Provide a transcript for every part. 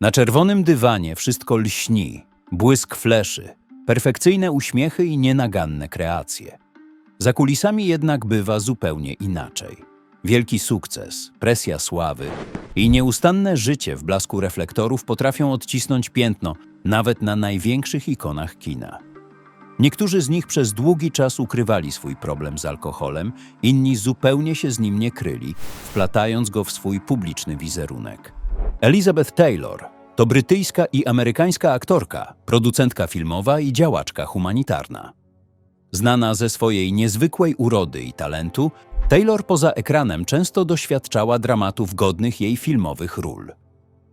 Na czerwonym dywanie wszystko lśni, błysk fleszy, perfekcyjne uśmiechy i nienaganne kreacje. Za kulisami jednak bywa zupełnie inaczej. Wielki sukces, presja sławy i nieustanne życie w blasku reflektorów potrafią odcisnąć piętno nawet na największych ikonach kina. Niektórzy z nich przez długi czas ukrywali swój problem z alkoholem, inni zupełnie się z nim nie kryli, wplatając go w swój publiczny wizerunek. Elizabeth Taylor to brytyjska i amerykańska aktorka, producentka filmowa i działaczka humanitarna. Znana ze swojej niezwykłej urody i talentu, Taylor poza ekranem często doświadczała dramatów godnych jej filmowych ról.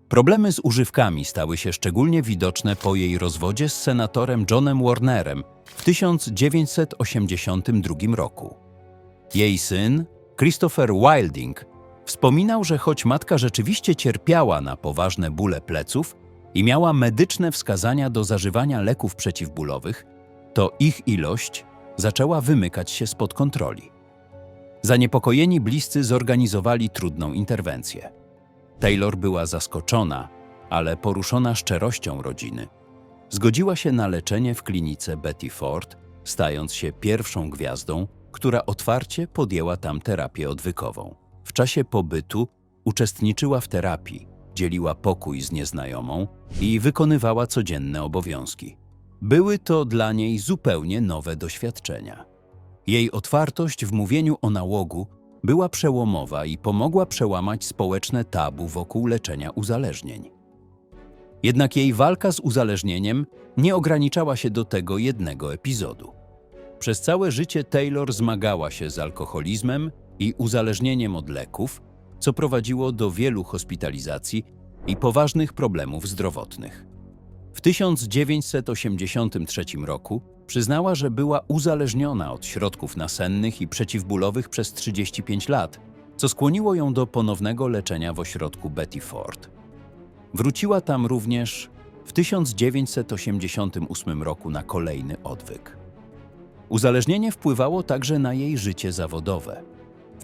Problemy z używkami stały się szczególnie widoczne po jej rozwodzie z senatorem Johnem Warnerem w 1982 roku. Jej syn, Christopher Wilding, wspominał, że choć matka rzeczywiście cierpiała na poważne bóle pleców i miała medyczne wskazania do zażywania leków przeciwbólowych, to ich ilość zaczęła wymykać się spod kontroli. Zaniepokojeni bliscy zorganizowali trudną interwencję. Taylor była zaskoczona, ale poruszona szczerością rodziny. Zgodziła się na leczenie w klinice Betty Ford, stając się pierwszą gwiazdą, która otwarcie podjęła tam terapię odwykową. Czasie pobytu uczestniczyła w terapii, dzieliła pokój z nieznajomą i wykonywała codzienne obowiązki. Były to dla niej zupełnie nowe doświadczenia. Jej otwartość w mówieniu o nałogu była przełomowa i pomogła przełamać społeczne tabu wokół leczenia uzależnień. Jednak jej walka z uzależnieniem nie ograniczała się do tego jednego epizodu. Przez całe życie Taylor zmagała się z alkoholizmem i uzależnieniem od leków, co prowadziło do wielu hospitalizacji i poważnych problemów zdrowotnych. W 1983 roku przyznała, że była uzależniona od środków nasennych i przeciwbólowych przez 35 lat, co skłoniło ją do ponownego leczenia w ośrodku Betty Ford. Wróciła tam również w 1988 roku na kolejny odwyk. Uzależnienie wpływało także na jej życie zawodowe.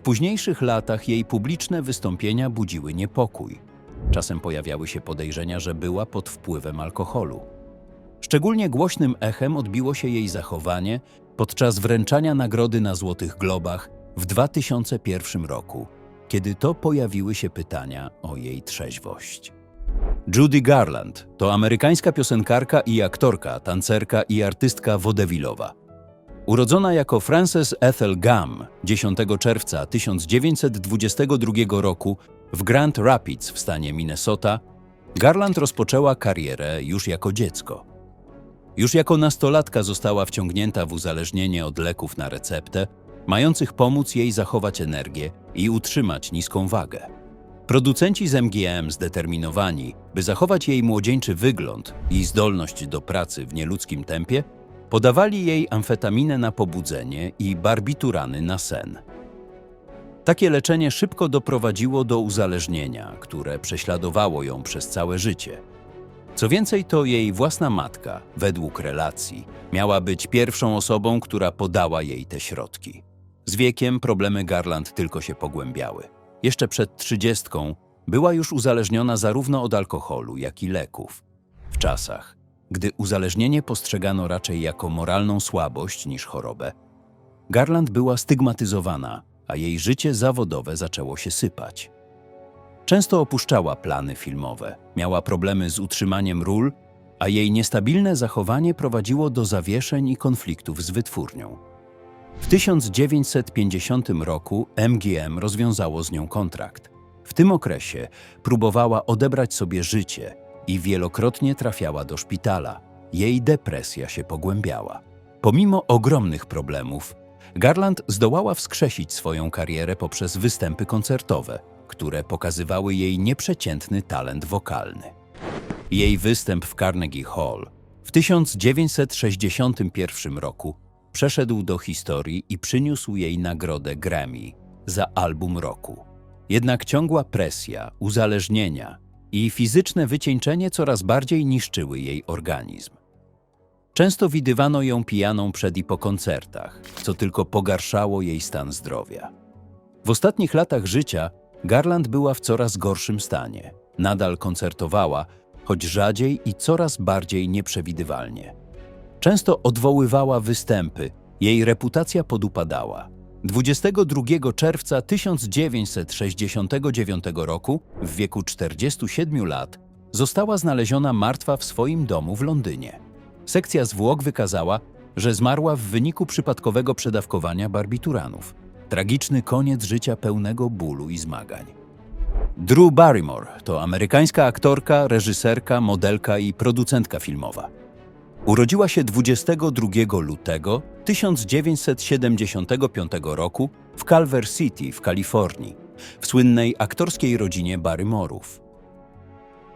Późniejszych latach jej publiczne wystąpienia budziły niepokój. Czasem pojawiały się podejrzenia, że była pod wpływem alkoholu. Szczególnie głośnym echem odbiło się jej zachowanie podczas wręczania nagrody na Złotych Globach w 2001 roku, kiedy to pojawiły się pytania o jej trzeźwość. Judy Garland to amerykańska piosenkarka i aktorka, tancerka i artystka wodewilowa. Urodzona jako Frances Ethel Gum 10 czerwca 1922 roku w Grand Rapids w stanie Minnesota, Garland rozpoczęła karierę już jako dziecko. Już jako nastolatka została wciągnięta w uzależnienie od leków na receptę, mających pomóc jej zachować energię i utrzymać niską wagę. Producenci z MGM zdeterminowani, by zachować jej młodzieńczy wygląd i zdolność do pracy w nieludzkim tempie, podawali jej amfetaminę na pobudzenie i barbiturany na sen. Takie leczenie szybko doprowadziło do uzależnienia, które prześladowało ją przez całe życie. Co więcej, to jej własna matka, według relacji, miała być pierwszą osobą, która podała jej te środki. Z wiekiem problemy Garland tylko się pogłębiały. Jeszcze przed trzydziestką była już uzależniona zarówno od alkoholu, jak i leków. W czasach, gdy uzależnienie postrzegano raczej jako moralną słabość niż chorobę, Garland była stygmatyzowana, a jej życie zawodowe zaczęło się sypać. Często opuszczała plany filmowe, miała problemy z utrzymaniem ról, a jej niestabilne zachowanie prowadziło do zawieszeń i konfliktów z wytwórnią. W 1950 roku MGM rozwiązało z nią kontrakt. W tym okresie próbowała odebrać sobie życie i wielokrotnie trafiała do szpitala. Jej depresja się pogłębiała. Pomimo ogromnych problemów, Garland zdołała wskrzesić swoją karierę poprzez występy koncertowe, które pokazywały jej nieprzeciętny talent wokalny. Jej występ w Carnegie Hall w 1961 roku przeszedł do historii i przyniósł jej nagrodę Grammy za album roku. Jednak ciągła presja, uzależnienia i fizyczne wycieńczenie coraz bardziej niszczyły jej organizm. Często widywano ją pijaną przed i po koncertach, co tylko pogarszało jej stan zdrowia. W ostatnich latach życia Garland była w coraz gorszym stanie. Nadal koncertowała, choć rzadziej i coraz bardziej nieprzewidywalnie. Często odwoływała występy, jej reputacja podupadała. 22 czerwca 1969 roku, w wieku 47 lat, została znaleziona martwa w swoim domu w Londynie. Sekcja zwłok wykazała, że zmarła w wyniku przypadkowego przedawkowania barbituranów. Tragiczny koniec życia pełnego bólu i zmagań. Drew Barrymore to amerykańska aktorka, reżyserka, modelka i producentka filmowa. Urodziła się 22 lutego 1975 roku w Culver City w Kalifornii, w słynnej aktorskiej rodzinie Barrymorów.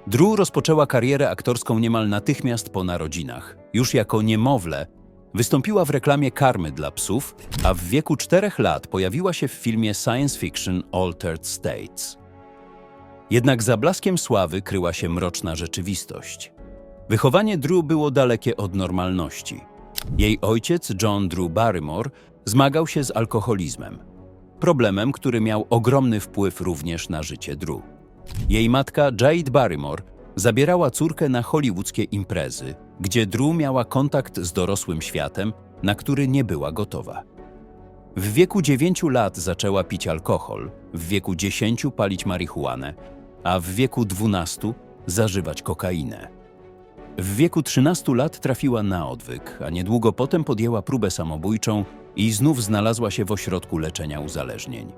Drew rozpoczęła karierę aktorską niemal natychmiast po narodzinach. Już jako niemowlę wystąpiła w reklamie karmy dla psów, a w wieku czterech lat pojawiła się w filmie science fiction Altered States. Jednak za blaskiem sławy kryła się mroczna rzeczywistość. Wychowanie Drew było dalekie od normalności. Jej ojciec, John Drew Barrymore, zmagał się z alkoholizmem. Problemem, który miał ogromny wpływ również na życie Drew. Jej matka, Jade Barrymore, zabierała córkę na hollywoodzkie imprezy, gdzie Drew miała kontakt z dorosłym światem, na który nie była gotowa. W wieku 9 lat zaczęła pić alkohol, w wieku 10 palić marihuanę, a w wieku 12 zażywać kokainę. W wieku 13 lat trafiła na odwyk, a niedługo potem podjęła próbę samobójczą i znów znalazła się w ośrodku leczenia uzależnień.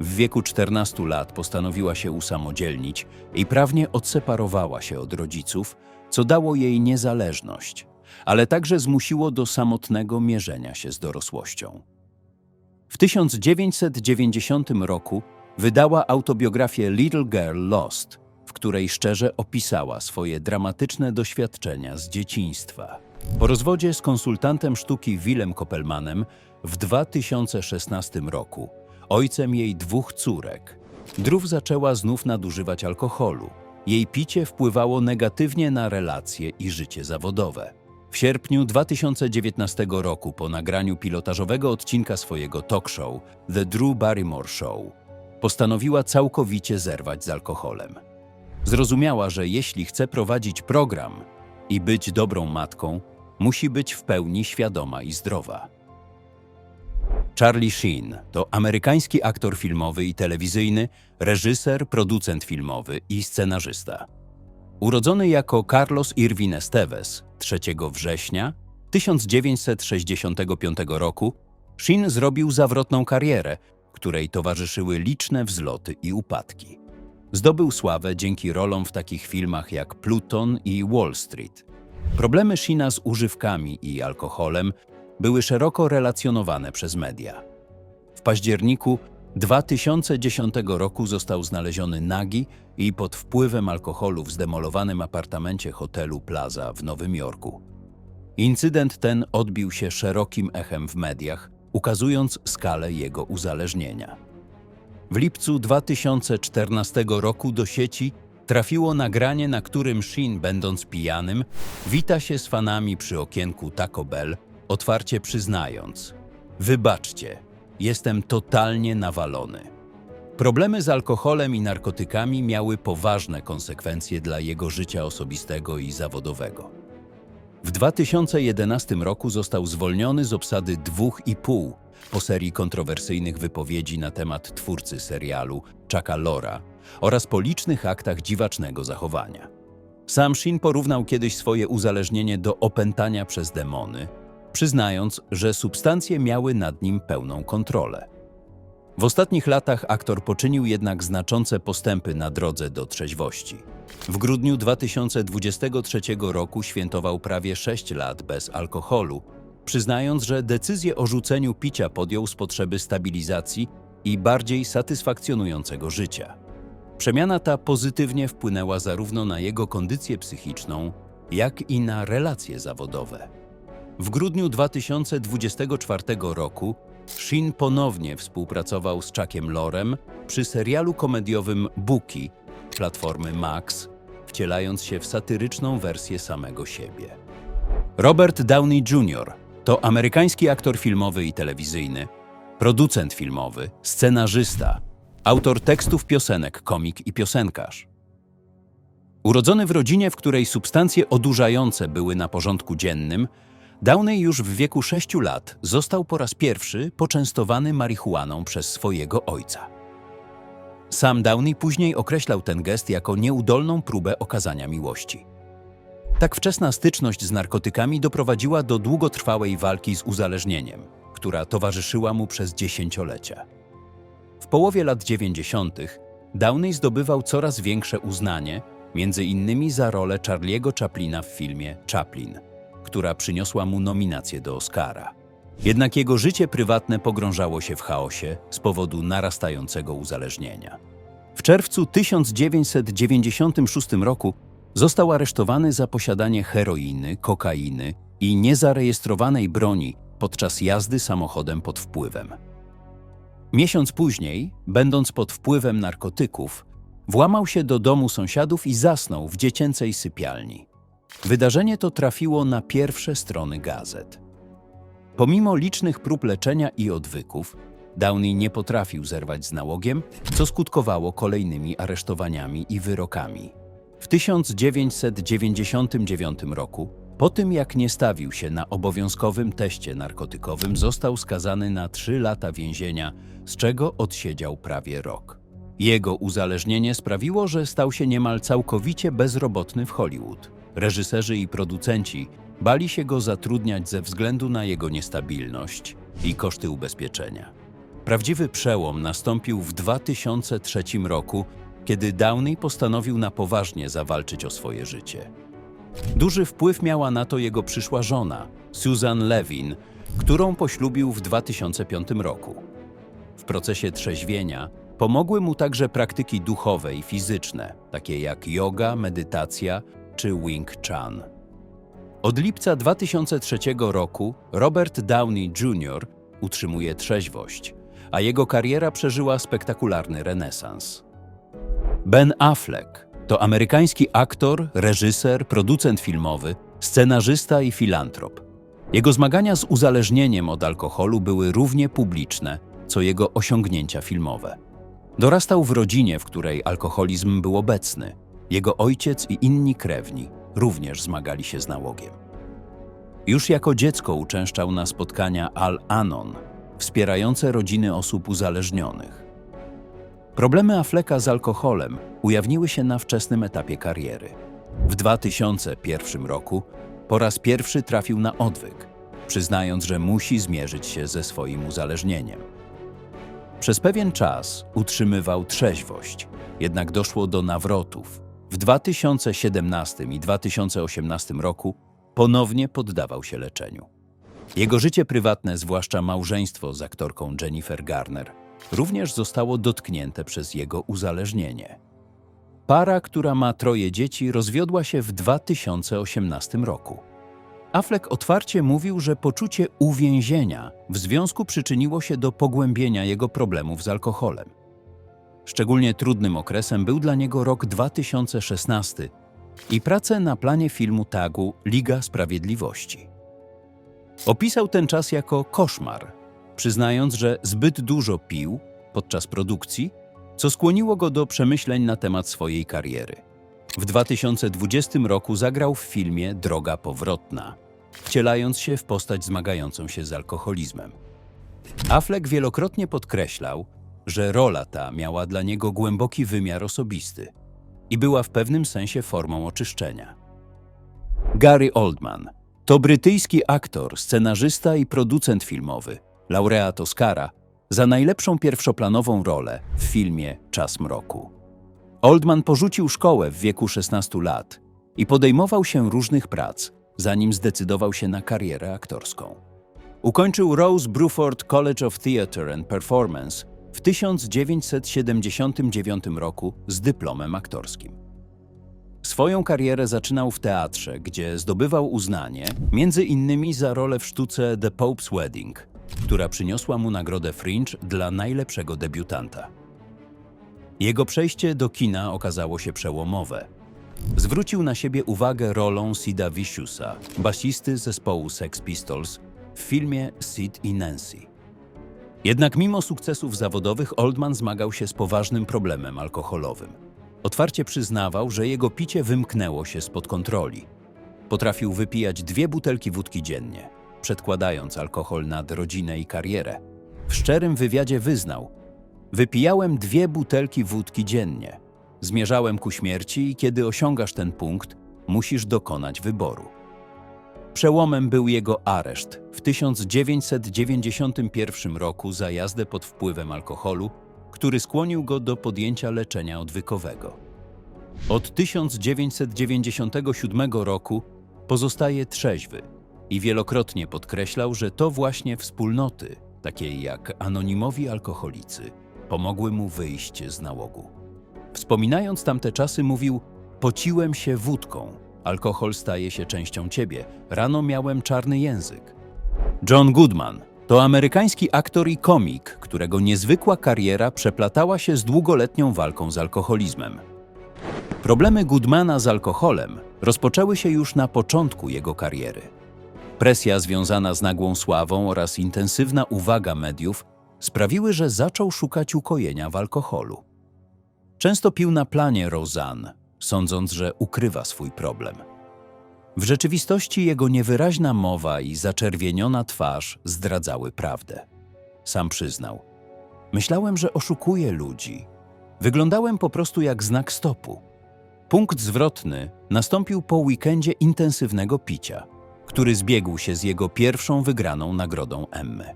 W wieku 14 lat postanowiła się usamodzielnić i prawnie odseparowała się od rodziców, co dało jej niezależność, ale także zmusiło do samotnego mierzenia się z dorosłością. W 1990 roku wydała autobiografię Little Girl Lost, w której szczerze opisała swoje dramatyczne doświadczenia z dzieciństwa. Po rozwodzie z konsultantem sztuki Willem Koppelmanem w 2016 roku, ojcem jej dwóch córek, Drew zaczęła znów nadużywać alkoholu. Jej picie wpływało negatywnie na relacje i życie zawodowe. W sierpniu 2019 roku, po nagraniu pilotażowego odcinka swojego talk show The Drew Barrymore Show, postanowiła całkowicie zerwać z alkoholem. Zrozumiała, że jeśli chce prowadzić program i być dobrą matką, musi być w pełni świadoma i zdrowa. Charlie Sheen to amerykański aktor filmowy i telewizyjny, reżyser, producent filmowy i scenarzysta. Urodzony jako Carlos Irvin Esteves 3 września 1965 roku, Sheen zrobił zawrotną karierę, której towarzyszyły liczne wzloty i upadki. Zdobył sławę dzięki rolom w takich filmach jak Pluton i Wall Street. Problemy Sheena z używkami i alkoholem były szeroko relacjonowane przez media. W październiku 2010 roku został znaleziony nagi i pod wpływem alkoholu w zdemolowanym apartamencie hotelu Plaza w Nowym Jorku. Incydent ten odbił się szerokim echem w mediach, ukazując skalę jego uzależnienia. W lipcu 2014 roku do sieci trafiło nagranie, na którym Shin, będąc pijanym, wita się z fanami przy okienku Taco Bell, otwarcie przyznając: Wybaczcie, jestem totalnie nawalony. Problemy z alkoholem i narkotykami miały poważne konsekwencje dla jego życia osobistego i zawodowego. W 2011 roku został zwolniony z obsady dwóch i pół po serii kontrowersyjnych wypowiedzi na temat twórcy serialu Chucka Lora oraz po licznych aktach dziwacznego zachowania. Sam Shin porównał kiedyś swoje uzależnienie do opętania przez demony, przyznając, że substancje miały nad nim pełną kontrolę. W ostatnich latach aktor poczynił jednak znaczące postępy na drodze do trzeźwości. W grudniu 2023 roku świętował prawie 6 lat bez alkoholu, przyznając, że decyzję o rzuceniu picia podjął z potrzeby stabilizacji i bardziej satysfakcjonującego życia. Przemiana ta pozytywnie wpłynęła zarówno na jego kondycję psychiczną, jak i na relacje zawodowe. W grudniu 2024 roku Shin ponownie współpracował z Chuckiem Lorem przy serialu komediowym Bookie platformy Max, wcielając się w satyryczną wersję samego siebie. Robert Downey Jr. to amerykański aktor filmowy i telewizyjny, producent filmowy, scenarzysta, autor tekstów piosenek, komik i piosenkarz. Urodzony w rodzinie, w której substancje odurzające były na porządku dziennym, Downey już w wieku 6 lat został po raz pierwszy poczęstowany marihuaną przez swojego ojca. Sam Downey później określał ten gest jako nieudolną próbę okazania miłości. Tak wczesna styczność z narkotykami doprowadziła do długotrwałej walki z uzależnieniem, która towarzyszyła mu przez dziesięciolecia. W połowie lat 90. Downey zdobywał coraz większe uznanie, między innymi za rolę Charlie'ego Chaplina w filmie Chaplin, która przyniosła mu nominację do Oscara. Jednak jego życie prywatne pogrążało się w chaosie z powodu narastającego uzależnienia. W czerwcu 1996 roku został aresztowany za posiadanie heroiny, kokainy i niezarejestrowanej broni podczas jazdy samochodem pod wpływem. Miesiąc później, będąc pod wpływem narkotyków, włamał się do domu sąsiadów i zasnął w dziecięcej sypialni. Wydarzenie to trafiło na pierwsze strony gazet. Pomimo licznych prób leczenia i odwyków, Downey nie potrafił zerwać z nałogiem, co skutkowało kolejnymi aresztowaniami i wyrokami. W 1999 roku, po tym jak nie stawił się na obowiązkowym teście narkotykowym, został skazany na 3 lata więzienia, z czego odsiedział prawie rok. Jego uzależnienie sprawiło, że stał się niemal całkowicie bezrobotny w Hollywood. Reżyserzy i producenci bali się go zatrudniać ze względu na jego niestabilność i koszty ubezpieczenia. Prawdziwy przełom nastąpił w 2003 roku, kiedy Downey postanowił na poważnie zawalczyć o swoje życie. Duży wpływ miała na to jego przyszła żona, Susan Levin, którą poślubił w 2005 roku. W procesie trzeźwienia pomogły mu także praktyki duchowe i fizyczne, takie jak yoga, medytacja czy Wing Chun. Od lipca 2003 roku Robert Downey Jr. utrzymuje trzeźwość, a jego kariera przeżyła spektakularny renesans. Ben Affleck to amerykański aktor, reżyser, producent filmowy, scenarzysta i filantrop. Jego zmagania z uzależnieniem od alkoholu były równie publiczne, co jego osiągnięcia filmowe. Dorastał w rodzinie, w której alkoholizm był obecny. Jego ojciec i inni krewni również zmagali się z nałogiem. Już jako dziecko uczęszczał na spotkania Al-Anon, wspierające rodziny osób uzależnionych. Problemy Afflecka z alkoholem ujawniły się na wczesnym etapie kariery. W 2001 roku po raz pierwszy trafił na odwyk, przyznając, że musi zmierzyć się ze swoim uzależnieniem. Przez pewien czas utrzymywał trzeźwość, jednak doszło do nawrotów. W 2017 i 2018 roku ponownie poddawał się leczeniu. Jego życie prywatne, zwłaszcza małżeństwo z aktorką Jennifer Garner, również zostało dotknięte przez jego uzależnienie. Para, która ma troje dzieci, rozwiodła się w 2018 roku. Affleck otwarcie mówił, że poczucie uwięzienia w związku przyczyniło się do pogłębienia jego problemów z alkoholem. Szczególnie trudnym okresem był dla niego rok 2016 i prace na planie filmu tagu Liga Sprawiedliwości. Opisał ten czas jako koszmar, przyznając, że zbyt dużo pił podczas produkcji, co skłoniło go do przemyśleń na temat swojej kariery. W 2020 roku zagrał w filmie Droga Powrotna, wcielając się w postać zmagającą się z alkoholizmem. Affleck wielokrotnie podkreślał, że rola ta miała dla niego głęboki wymiar osobisty i była w pewnym sensie formą oczyszczenia. Gary Oldman to brytyjski aktor, scenarzysta i producent filmowy, laureat Oscara za najlepszą pierwszoplanową rolę w filmie Czas mroku. Oldman porzucił szkołę w wieku 16 lat i podejmował się różnych prac, zanim zdecydował się na karierę aktorską. Ukończył Rose Bruford College of Theatre and Performance w 1979 roku z dyplomem aktorskim. Swoją karierę zaczynał w teatrze, gdzie zdobywał uznanie, między innymi za rolę w sztuce The Pope's Wedding, która przyniosła mu nagrodę Fringe dla najlepszego debiutanta. Jego przejście do kina okazało się przełomowe. Zwrócił na siebie uwagę rolą Sida Viciousa, basisty zespołu Sex Pistols, w filmie Sid i Nancy. Jednak mimo sukcesów zawodowych Oldman zmagał się z poważnym problemem alkoholowym. Otwarcie przyznawał, że jego picie wymknęło się spod kontroli. Potrafił wypijać dwie butelki wódki dziennie, przedkładając alkohol nad rodzinę i karierę. W szczerym wywiadzie wyznał: Wypijałem dwie butelki wódki dziennie. Zmierzałem ku śmierci i kiedy osiągasz ten punkt, musisz dokonać wyboru. Przełomem był jego areszt w 1991 roku za jazdę pod wpływem alkoholu, który skłonił go do podjęcia leczenia odwykowego. Od 1997 roku pozostaje trzeźwy i wielokrotnie podkreślał, że to właśnie wspólnoty, takie jak anonimowi alkoholicy, pomogły mu wyjść z nałogu. Wspominając tamte czasy, mówił: Pociłem się wódką. Alkohol staje się częścią ciebie. Rano miałem czarny język. John Goodman to amerykański aktor i komik, którego niezwykła kariera przeplatała się z długoletnią walką z alkoholizmem. Problemy Goodmana z alkoholem rozpoczęły się już na początku jego kariery. Presja związana z nagłą sławą oraz intensywna uwaga mediów sprawiły, że zaczął szukać ukojenia w alkoholu. Często pił na planie Roseanne, sądząc, że ukrywa swój problem. W rzeczywistości jego niewyraźna mowa i zaczerwieniona twarz zdradzały prawdę. Sam przyznał: Myślałem, że oszukuję ludzi. Wyglądałem po prostu jak znak stopu. Punkt zwrotny nastąpił po weekendzie intensywnego picia, który zbiegł się z jego pierwszą wygraną nagrodą Emmy.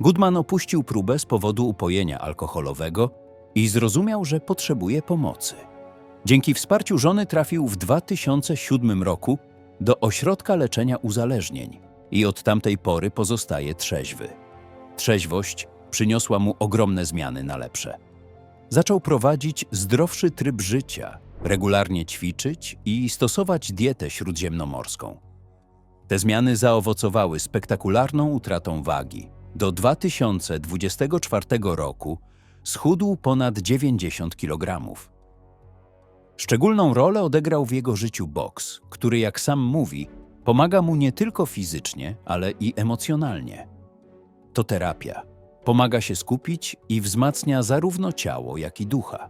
Goodman opuścił próbę z powodu upojenia alkoholowego i zrozumiał, że potrzebuje pomocy. Dzięki wsparciu żony trafił w 2007 roku do ośrodka leczenia uzależnień i od tamtej pory pozostaje trzeźwy. Trzeźwość przyniosła mu ogromne zmiany na lepsze. Zaczął prowadzić zdrowszy tryb życia, regularnie ćwiczyć i stosować dietę śródziemnomorską. Te zmiany zaowocowały spektakularną utratą wagi. Do 2024 roku schudł ponad 90 kg. Szczególną rolę odegrał w jego życiu boks, który, jak sam mówi, pomaga mu nie tylko fizycznie, ale i emocjonalnie. To terapia. Pomaga się skupić i wzmacnia zarówno ciało, jak i ducha.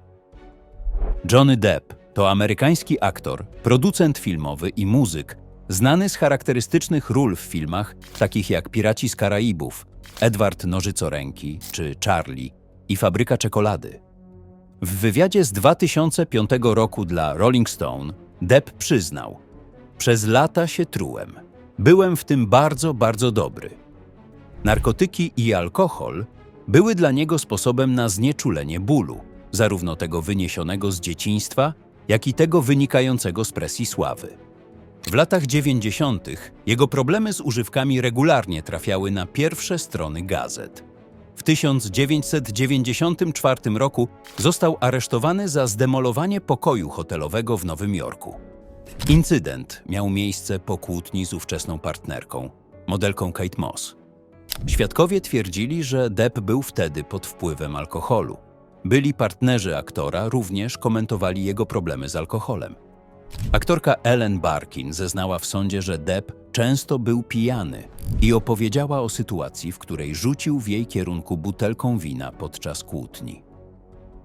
Johnny Depp to amerykański aktor, producent filmowy i muzyk, znany z charakterystycznych ról w filmach takich jak Piraci z Karaibów, Edward Nożycoręki czy Charlie i Fabryka Czekolady. W wywiadzie z 2005 roku dla Rolling Stone Depp przyznał: Przez lata się trułem. Byłem w tym bardzo, bardzo dobry. Narkotyki i alkohol były dla niego sposobem na znieczulenie bólu, zarówno tego wyniesionego z dzieciństwa, jak i tego wynikającego z presji sławy. W latach 90. jego problemy z używkami regularnie trafiały na pierwsze strony gazet. W 1994 roku został aresztowany za zdemolowanie pokoju hotelowego w Nowym Jorku. Incydent miał miejsce po kłótni z ówczesną partnerką, modelką Kate Moss. Świadkowie twierdzili, że Depp był wtedy pod wpływem alkoholu. Byli partnerzy aktora również komentowali jego problemy z alkoholem. Aktorka Ellen Barkin zeznała w sądzie, że Depp często był pijany i opowiedziała o sytuacji, w której rzucił w jej kierunku butelką wina podczas kłótni.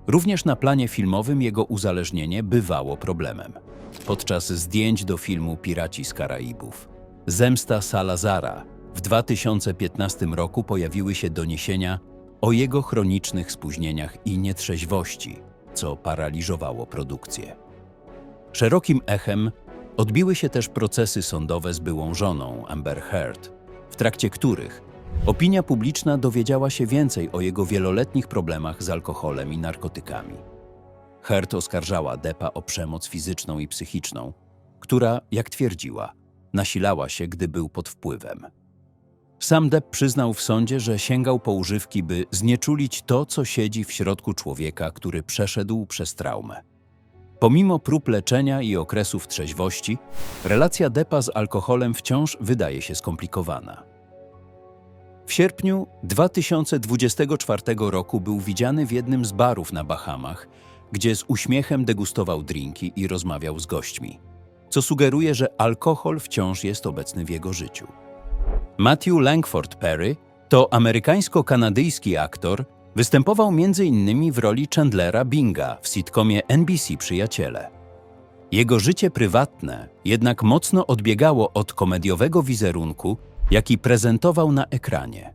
Również na planie filmowym jego uzależnienie bywało problemem. Podczas zdjęć do filmu Piraci z Karaibów, Zemsta Salazara w 2015 roku pojawiły się doniesienia o jego chronicznych spóźnieniach i nietrzeźwości, co paraliżowało produkcję. Szerokim echem odbiły się też procesy sądowe z byłą żoną, Amber Heard, w trakcie których opinia publiczna dowiedziała się więcej o jego wieloletnich problemach z alkoholem i narkotykami. Heard oskarżała Deppa o przemoc fizyczną i psychiczną, która, jak twierdziła, nasilała się, gdy był pod wpływem. Sam Depp przyznał w sądzie, że sięgał po używki, by znieczulić to, co siedzi w środku człowieka, który przeszedł przez traumę. Pomimo prób leczenia i okresów trzeźwości, relacja Deppa z alkoholem wciąż wydaje się skomplikowana. W sierpniu 2024 roku był widziany w jednym z barów na Bahamach, gdzie z uśmiechem degustował drinki i rozmawiał z gośćmi, co sugeruje, że alkohol wciąż jest obecny w jego życiu. Matthew Langford Perry to amerykańsko-kanadyjski aktor, Występował m.in. w roli Chandlera Binga w sitcomie NBC Przyjaciele. Jego życie prywatne jednak mocno odbiegało od komediowego wizerunku, jaki prezentował na ekranie.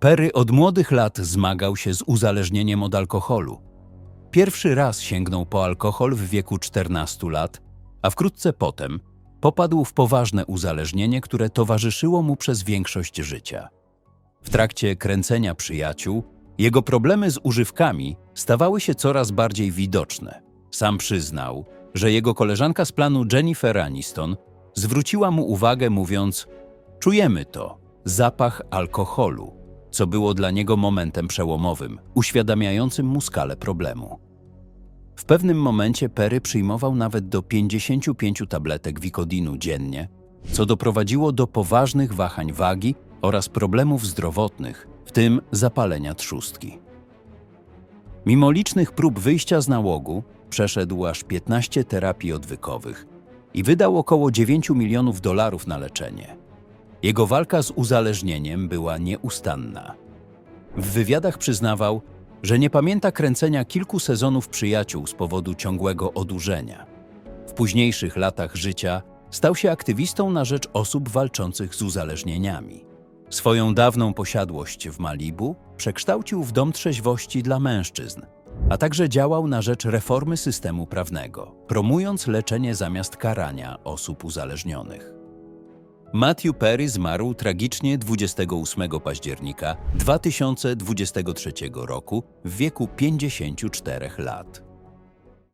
Perry od młodych lat zmagał się z uzależnieniem od alkoholu. Pierwszy raz sięgnął po alkohol w wieku 14 lat, a wkrótce potem popadł w poważne uzależnienie, które towarzyszyło mu przez większość życia. W trakcie kręcenia przyjaciół, jego problemy z używkami stawały się coraz bardziej widoczne. Sam przyznał, że jego koleżanka z planu Jennifer Aniston zwróciła mu uwagę, mówiąc: Czujemy to, zapach alkoholu, co było dla niego momentem przełomowym, uświadamiającym mu skalę problemu. W pewnym momencie Perry przyjmował nawet do 55 tabletek wikodinu dziennie, co doprowadziło do poważnych wahań wagi oraz problemów zdrowotnych, w tym zapalenia trzustki. Mimo licznych prób wyjścia z nałogu, przeszedł aż 15 terapii odwykowych i wydał około 9 milionów dolarów na leczenie. Jego walka z uzależnieniem była nieustanna. W wywiadach przyznawał, że nie pamięta kręcenia kilku sezonów przyjaciół z powodu ciągłego odurzenia. W późniejszych latach życia stał się aktywistą na rzecz osób walczących z uzależnieniami. Swoją dawną posiadłość w Malibu przekształcił w dom trzeźwości dla mężczyzn, a także działał na rzecz reformy systemu prawnego, promując leczenie zamiast karania osób uzależnionych. Matthew Perry zmarł tragicznie 28 października 2023 roku w wieku 54 lat.